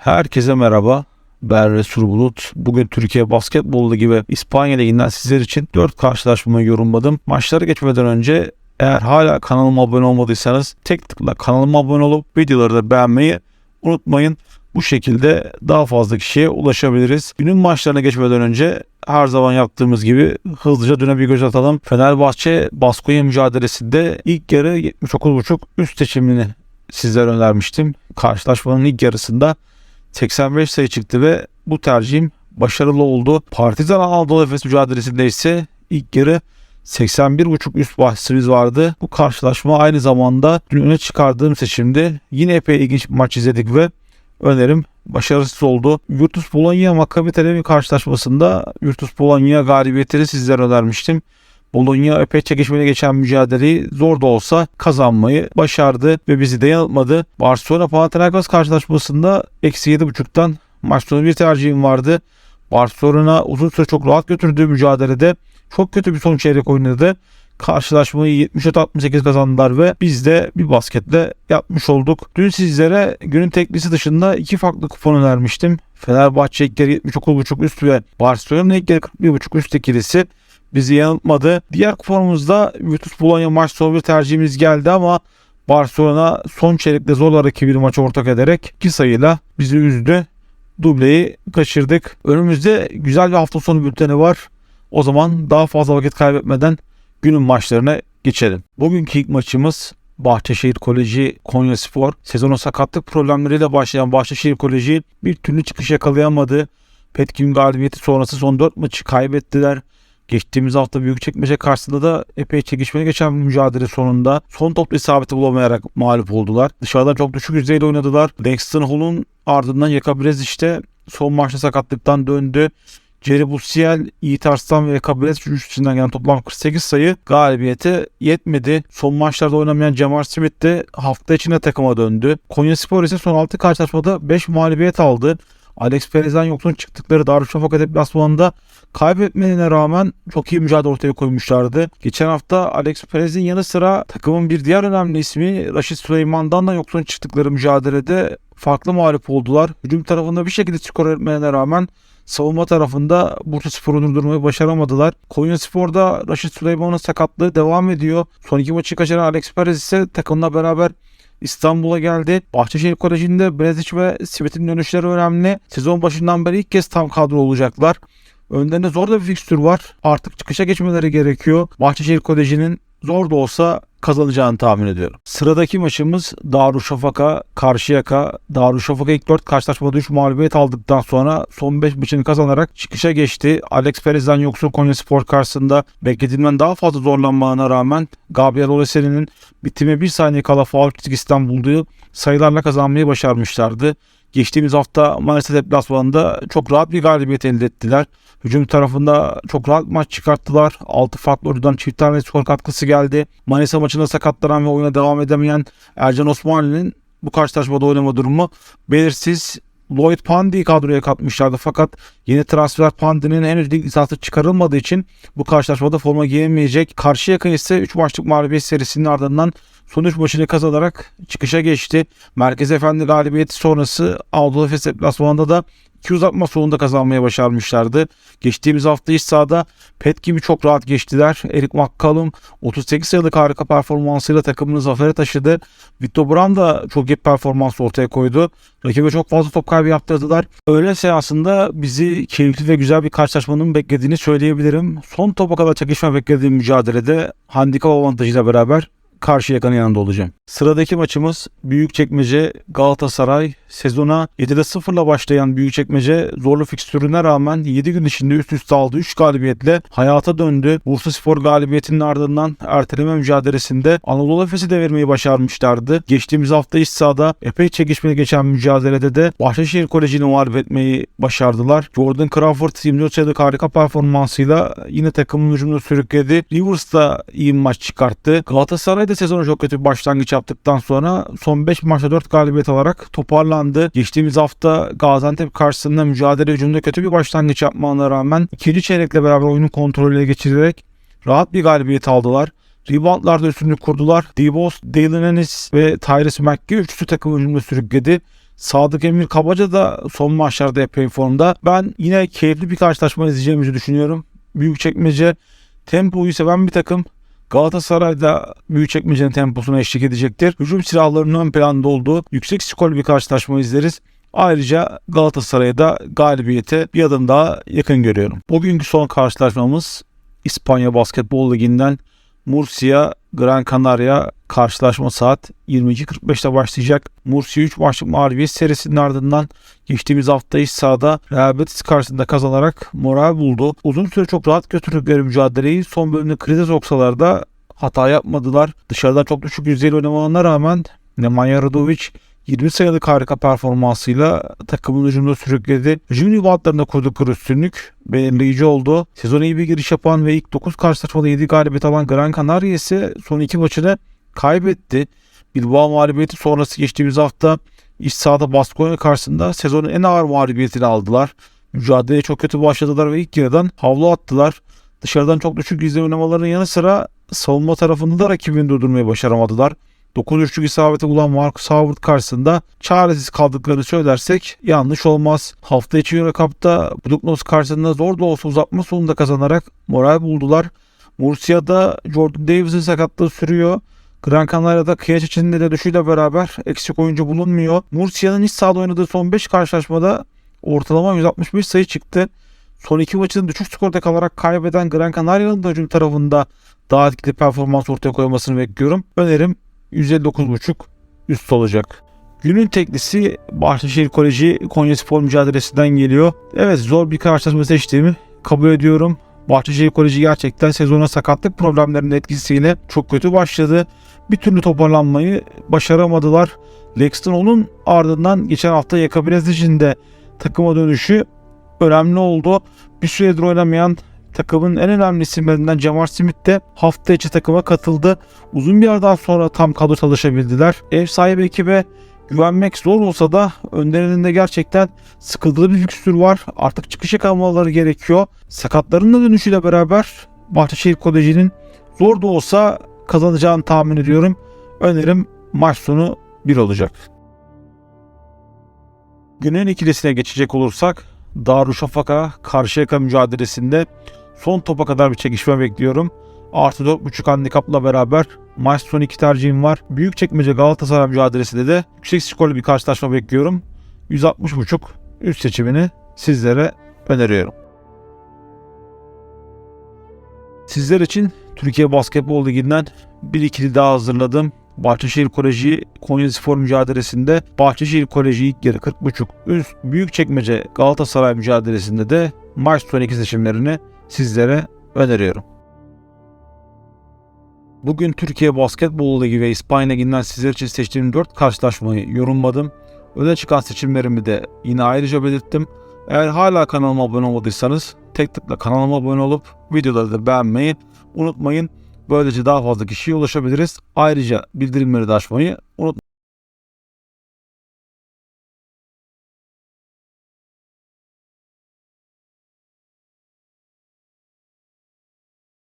Herkese merhaba. Ben Resul Bulut. Bugün Türkiye Basketbol Ligi ve İspanya Ligi'nden sizler için 4 karşılaşmayı yorumladım. Maçlara geçmeden önce eğer hala kanalıma abone olmadıysanız tek tıkla kanalıma abone olup videoları da beğenmeyi unutmayın. Bu şekilde daha fazla kişiye ulaşabiliriz. Günün maçlarına geçmeden önce her zaman yaptığımız gibi hızlıca döne bir göz atalım. Fenerbahçe Baskonya mücadelesinde ilk yarı 79.5 üst seçimini sizlere önermiştim. Karşılaşmanın ilk yarısında 85 sayı çıktı ve bu tercihim başarılı oldu. Partizan Anadolu Efes mücadelesinde ise ilk yarı 81.5 üst bahsimiz vardı. Bu karşılaşma aynı zamanda dün öne çıkardığım seçimde yine epey ilginç bir maç izledik ve önerim başarısız oldu. Virtus Bologna Maccabi Tel Aviv karşılaşmasında Virtus Bologna galibiyetini sizlere önermiştim. Bologna epey çekişmeli geçen mücadeleyi zor da olsa kazanmayı başardı ve bizi de yanıltmadı. Barcelona Panathinaikos karşılaşmasında eksi 7.5'tan maç sonu bir tercihim vardı. Barcelona uzun süre çok rahat götürdüğü mücadelede çok kötü bir son çeyrek oynadı. Karşılaşmayı 74-68 kazandılar ve biz de bir basketle yapmış olduk. Dün sizlere günün teklisi dışında iki farklı kupon önermiştim. Fenerbahçe ilk yarı 79.5 üst ve Barcelona ilk yarı 41.5 üst ikilisi bizi yanıltmadı. Diğer kuponumuzda Virtus Bologna maç sonu bir tercihimiz geldi ama Barcelona son çeyrekte zorla rakibi maçı ortak ederek 2 sayıyla bizi üzdü. Dubleyi kaçırdık. Önümüzde güzel bir hafta sonu bülteni var. O zaman daha fazla vakit kaybetmeden günün maçlarına geçelim. Bugünkü ilk maçımız Bahçeşehir Koleji Konya Spor. Sezona sakatlık problemleriyle başlayan Bahçeşehir Koleji bir türlü çıkış yakalayamadı. Petkin galibiyeti sonrası son 4 maçı kaybettiler. Geçtiğimiz hafta Büyükçekmece karşısında da epey çekişmeli geçen mücadele sonunda son top isabeti bulamayarak mağlup oldular. Dışarıdan çok düşük yüzeyde oynadılar. Langston Hall'un ardından Yakabrez işte son maçta sakatlıktan döndü. Jerry Busiel, Yiğit Arslan ve Yakabrez üçlüsünden gelen toplam 48 sayı galibiyete yetmedi. Son maçlarda oynamayan Cemar Smith de hafta içinde takıma döndü. Konya Spor ise son 6 karşılaşmada 5 mağlubiyet aldı. Alex Perez'den yoksun çıktıkları Darüşşafaka deplasmanında kaybetmelerine rağmen çok iyi mücadele ortaya koymuşlardı. Geçen hafta Alex Perez'in yanı sıra takımın bir diğer önemli ismi Raşit Süleyman'dan da yoksun çıktıkları mücadelede farklı mağlup oldular. Hücum tarafında bir şekilde skor etmelerine rağmen savunma tarafında Bursa Spor'u durdurmayı başaramadılar. Konya Spor'da Raşit Süleyman'ın sakatlığı devam ediyor. Son iki maçı kaçıran Alex Perez ise takımla beraber İstanbul'a geldi. Bahçeşehir Koleji'nde Brezic ve Sivit'in dönüşleri önemli. Sezon başından beri ilk kez tam kadro olacaklar. Önlerinde zor da bir fikstür var. Artık çıkışa geçmeleri gerekiyor. Bahçeşehir Koleji'nin zor da olsa kazanacağını tahmin ediyorum. Sıradaki maçımız Darüşşafaka Karşıyaka. Darüşşafaka ilk 4 karşılaşmada 3 mağlubiyet aldıktan sonra son 5 maçını kazanarak çıkışa geçti. Alex Perez'den yoksul Konya Spor karşısında beklediğinden daha fazla zorlanmana rağmen Gabriel Oleseni'nin bitime bir saniye kala faul çizgisinden bulduğu sayılarla kazanmayı başarmışlardı. Geçtiğimiz hafta Manisa deplasmanında çok rahat bir galibiyet elde ettiler. Hücum tarafında çok rahat maç çıkarttılar. 6 farklı oyuncudan çift tane skor katkısı geldi. Manisa maçında sakatlanan ve oyuna devam edemeyen Ercan Osmanlı'nın bu karşılaşmada oynama durumu belirsiz. Lloyd Pandy'yi kadroya katmışlardı fakat yeni transfer Pandy'nin henüz lig lisansı çıkarılmadığı için bu karşılaşmada forma giyemeyecek. Karşıyaka ise 3 maçlık mağlubiyet serisinin ardından son 3 maçını kazanarak çıkışa geçti. Merkez Efendi galibiyeti sonrası Anadolu Efes deplasmanında da iki uzatma sonunda kazanmaya başarmışlardı. Geçtiğimiz hafta iç sahada Pet gibi çok rahat geçtiler. Eric McCallum 38 sayılık harika performansıyla takımını zafere taşıdı. Victor Brown da çok iyi performans ortaya koydu. Rakibe çok fazla top kaybı yaptırdılar. Öyleyse aslında bizi keyifli ve güzel bir karşılaşmanın beklediğini söyleyebilirim. Son topa kadar çakışma beklediğim mücadelede handikap avantajıyla beraber karşı yakanın yanında olacağım. Sıradaki maçımız Büyükçekmece Galatasaray. Sezona 7'de 0 ile başlayan Büyükçekmece zorlu fikstürüne rağmen 7 gün içinde üst üste aldığı 3 galibiyetle hayata döndü. Bursa Spor galibiyetinin ardından erteleme mücadelesinde Anadolu Efes'i devirmeyi başarmışlardı. Geçtiğimiz hafta iç sahada epey çekişmeli geçen mücadelede de Bahçeşehir Koleji'ni mağlup etmeyi başardılar. Jordan Crawford 24 sayılık harika performansıyla yine takımın hücumunu sürükledi. Rivers da iyi maç çıkarttı. Galatasaray da sezona çok kötü bir başlangıç yaptıktan sonra son 5 maçta 4 galibiyet alarak toparlandı. Geçtiğimiz hafta Gaziantep karşısında mücadele hücumunda kötü bir başlangıç yapmalarına rağmen ikinci çeyrekle beraber oyunu kontrolüne geçirerek rahat bir galibiyet aldılar. Reboundlarda üstünlük kurdular. Divos, Dalen Ennis ve Tyrese McGee üçlü takım hücumda sürükledi. Sadık Emir Kabaca da son maçlarda epey formda. Ben yine keyifli bir karşılaşma izleyeceğimizi düşünüyorum. Büyükçekmece tempoyu seven bir takım. Galatasaray'da Büyükçekmece'nin temposuna eşlik edecektir. Hücum silahlarının ön planda olduğu yüksek skorlu bir karşılaşma izleriz. Ayrıca Galatasaray'a da galibiyete bir adım daha yakın görüyorum. Bugünkü son karşılaşmamız İspanya Basketbol Ligi'nden Murcia Gran Canaria karşılaşma saat 22.45'te başlayacak. Murcia 3 maçlık mağlubiyet serisinin ardından geçtiğimiz hafta iç sahada Real Betis karşısında kazanarak moral buldu. Uzun süre çok rahat götürdükleri mücadeleyi son bölümde krize soksalar da hata yapmadılar. Dışarıdan çok düşük yüzdeyle oynamalarına rağmen Nemanja Radovic 20 sayılık harika performansıyla takımın hücumda sürükledi. Hücum reboundlarında kurdukları üstünlük belirleyici oldu. Sezona iyi bir giriş yapan ve ilk 9 karşılaşmada 7 galibiyet alan Gran Canaria ise son 2 maçını kaybetti. Bilbao mağlubiyeti sonrası geçtiğimiz hafta iç sahada Baskonya karşısında sezonun en ağır mağlubiyetini aldılar. Mücadeleye çok kötü başladılar ve ilk yarıdan havlu attılar. Dışarıdan çok düşük oynamalarının yanı sıra savunma tarafında da rakibini durdurmayı başaramadılar. 9 üçlük isabeti bulan Marcus Howard karşısında çaresiz kaldıklarını söylersek yanlış olmaz. Hafta içi Euro Cup'ta Buduknos karşısında zor da olsa uzatma sonunda kazanarak moral buldular. Murcia'da Jordan Davis'in sakatlığı sürüyor. Gran Canaria'da Kıyaç içinde de düşüyle beraber eksik oyuncu bulunmuyor. Murcia'nın iç sahada oynadığı son 5 karşılaşmada ortalama 165 sayı çıktı. Son iki maçını düşük skorda kalarak kaybeden Gran Canaria'nın da hücum tarafında daha etkili performans ortaya koymasını bekliyorum. Önerim 159.5 üst olacak. Günün teklisi Bahçeşehir Koleji Konya Spor mücadelesinden geliyor. Evet zor bir karşılaşma seçtiğimi kabul ediyorum. Bahçeşehir Koleji gerçekten sezona sakatlık problemlerinin etkisiyle çok kötü başladı. Bir türlü toparlanmayı başaramadılar. Lexton onun ardından geçen hafta Yakabilez içinde takıma dönüşü önemli oldu. Bir süredir oynamayan takımın en önemli isimlerinden Jamar Smith de hafta içi takıma katıldı. Uzun bir aradan sonra tam kadro çalışabildiler. Ev sahibi ekibe güvenmek zor olsa da önlerinde gerçekten sıkıldığı bir fikstür var. Artık çıkışa kalmaları gerekiyor. Sakatların da dönüşüyle beraber Bahçeşehir Koleji'nin zor da olsa kazanacağını tahmin ediyorum. Önerim maç sonu 1 olacak. Günün ikilisine geçecek olursak Darüşşafaka Karşıyaka mücadelesinde son topa kadar bir çekişme bekliyorum. Artı 4.5 handikapla beraber maç son iki tercihim var. Büyükçekmece Galatasaray mücadelesinde de yüksek skorlu bir karşılaşma bekliyorum. 160.5 üst seçimini sizlere öneriyorum. Sizler için Türkiye Basketbol Ligi'nden bir ikili daha hazırladım. Bahçeşehir Koleji Konya Spor mücadelesinde Bahçeşehir Koleji ilk yarı 40.5 üst Büyükçekmece Galatasaray mücadelesinde de maç son iki seçimlerini sizlere öneriyorum. Bugün Türkiye Basketbol Ligi ve İspanya Ligi'nden sizler için seçtiğim 4 karşılaşmayı yorumladım. Öne çıkan seçimlerimi de yine ayrıca belirttim. Eğer hala kanalıma abone olmadıysanız tek tıkla kanalıma abone olup videoları da beğenmeyi unutmayın. Böylece daha fazla kişiye ulaşabiliriz. Ayrıca bildirimleri de açmayı unutmayın.